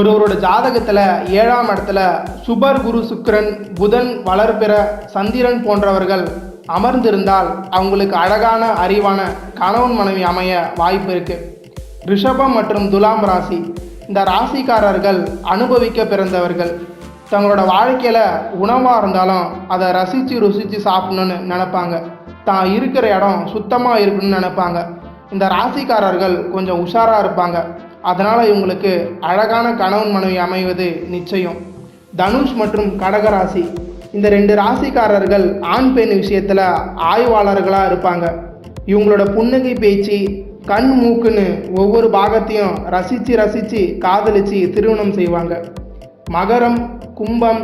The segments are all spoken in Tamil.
ஒருவரோட ஜாதகத்தில் ஏழாம் இடத்துல சுபர் குரு சுக்கிரன் புதன் வளர்பிற சந்திரன் போன்றவர்கள் அமர்ந்திருந்தால் அவங்களுக்கு அழகான அறிவான கணவன் மனைவி அமைய வாய்ப்பு இருக்கு. ரிஷபம் மற்றும் துலாம் ராசி. இந்த ராசிக்காரர்கள் அனுபவிக்க பிறந்தவர்கள். தங்களோட வாழ்க்கையில் உணவாக இருந்தாலும் அதை ரசித்து ருசித்து சாப்பிடணும்னு நினைப்பாங்க. தான் இருக்கிற இடம் சுத்தமாக இருக்கணும்னு நினைப்பாங்க. இந்த ராசிக்காரர்கள் கொஞ்சம் உஷாராக இருப்பாங்க. அதனால் இவங்களுக்கு அழகான கணவன் மனைவி அமைவது நிச்சயம். தனுஷ் மற்றும் கடகராசி இந்த ரெண்டு ராசிக்காரர்கள் ஆண் பெண் விஷயத்தில் ஆய்வாளர்களாக இருப்பாங்க. இவங்களோட புன்னகை பேச்சு கண் மூக்குன்னு ஒவ்வொரு பாகத்தையும் ரசித்து ரசித்து காதலிச்சு திருமணம் செய்வாங்க. மகரம் கும்பம்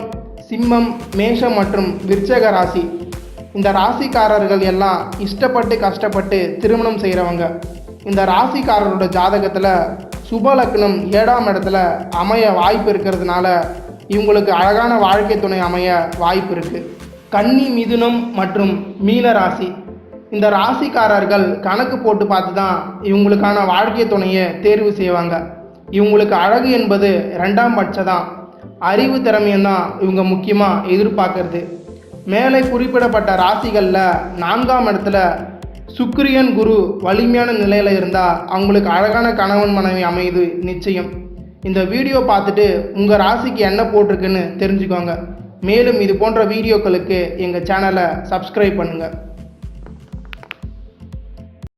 சிம்மம் மேஷம் மற்றும் விருச்சக ராசி. இந்த ராசிக்காரர்கள் எல்லாம் இஷ்டப்பட்டு கஷ்டப்பட்டு திருமணம் செய்கிறவங்க இந்த ராசிக்காரரோட ஜாதகத்தில் சுபலக்னம் ஏழாம் இடத்துல அமைய வாய்ப்பு இருக்கிறதுனால இவங்களுக்கு அழகான வாழ்க்கை துணை அமைய வாய்ப்பு இருக்குது கன்னி மிதுனம் மற்றும் மீன ராசி. இந்த ராசிக்காரர்கள் கணக்கு போட்டு பார்த்து தான் இவங்களுக்கான வாழ்க்கை துணையை தேர்வு செய்வாங்க. இவங்களுக்கு அழகு என்பது ரெண்டாம் பட்சம் அறிவு திறமையும் தான் இவங்க முக்கியமாக எதிர்பார்க்கறது. மேலே குறிப்பிடப்பட்ட ராசிகளில் நான்காம் இடத்துல சுக்கிரியன் குரு வலிமையான நிலையில் இருந்தால் அவங்களுக்கு அழகான கணவன் மனைவி அமையுது நிச்சயம். இந்த வீடியோ பார்த்துட்டு உங்கள் ராசிக்கு என்ன போட்டிருக்குன்னு தெரிஞ்சுக்கோங்க. மேலும் இது போன்ற வீடியோக்களுக்கு எங்கள் சேனலை சப்ஸ்கிரைப் பண்ணுங்கள்